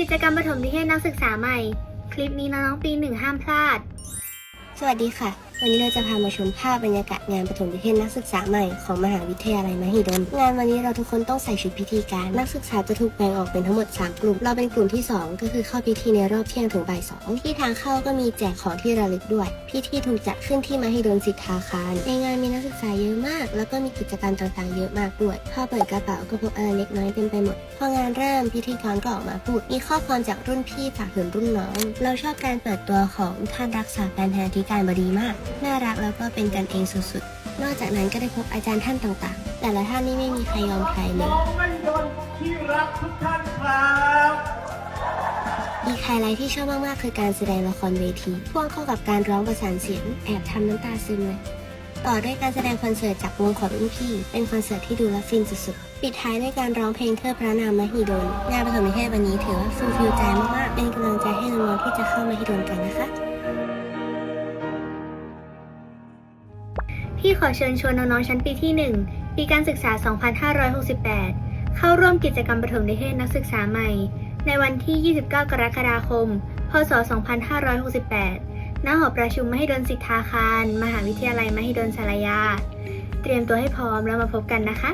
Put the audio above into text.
กิจกรรมปฐมนิเทศนักศึกษาใหม่ คลิปนี้น้องๆปีหนึ่งห้ามพลาด สวัสดีค่ะ วันนี้เราจะพามาชมภาพบรรยากาศงานปฐมนิเทศนักศึกษาใหม่ของมหาวิทยาลัยมหิดล งานวันนี้เราทุกคนต้องใส่ชุดพิธีการ นักศึกษาจะถูกแบ่งออกเป็นทั้งหมด 3 กลุ่ม เราเป็นกลุ่มที่ 2 ก็คือเข้าพิธีในรอบเที่ยงถึงบ่ายสองที่ทางเข้าก็มีแจกของที่ระลึกด้วย พิธีถูกจัดขึ้นที่มหิดลสิทธาคาร ในงานมีนักศึกษาเยอะมาก แล้วก็มีกิจกรรมต่างๆ เยอะมากด้วย พอเปิดกระเป๋าก็พบอะไรเล็กน้อยเต็มไปหมด พองานเริ่มพิธีกรก็ออกมาพูด มีข้อความจากรุ่นพี่ฝากถึงรุ่นน้อง เราชอบการเปิดตัวของท่านรักษาการแทนธิการบดีมากน่ารักแล้วก็เป็นกันเองสุดๆ นอกจากนั้นก็ได้พบอาจารย์ท่านต่างๆ แต่ละท่านนี่ไม่มีใครยอมใครเลยน้องไม่ยนที่รักทุกท่านครับอีกไฮไลท์ที่ชอบมากๆ คือการแสดงละครเวทีพ่วงเข้ากับการร้องประสานเสียงแอบทำน้ำตาซึมเลย ต่อด้วยการแสดงคอนเสิร์ตจากวงของรุ่นพี่ เป็นคอนเสิร์ตที่ดูและฟินสุดๆ ปิดท้ายด้วยการร้องเพลงเทิดพระนามมหิดลงานประถมนิเทศวันนี้ถือว่าฟูลฟิลใจมากๆ เป็นกำลังใจให้น้องๆที่จะเข้ามหิดลกันนะคะ พี่ขอเชิญชวนน้องๆชั้นปีที่ 1 ปีการศึกษา 2568 เข้าร่วมกิจกรรมประถมนิเทศนักศึกษาใหม่ ในวันที่ 29 กรกฎาคม พศ 2568 ณ หอประชุมมหิดลสิทธาคาร มหาวิทยาลัยมหิดลสารยา เตรียมตัวให้พร้อมแล้วมาพบกันนะคะ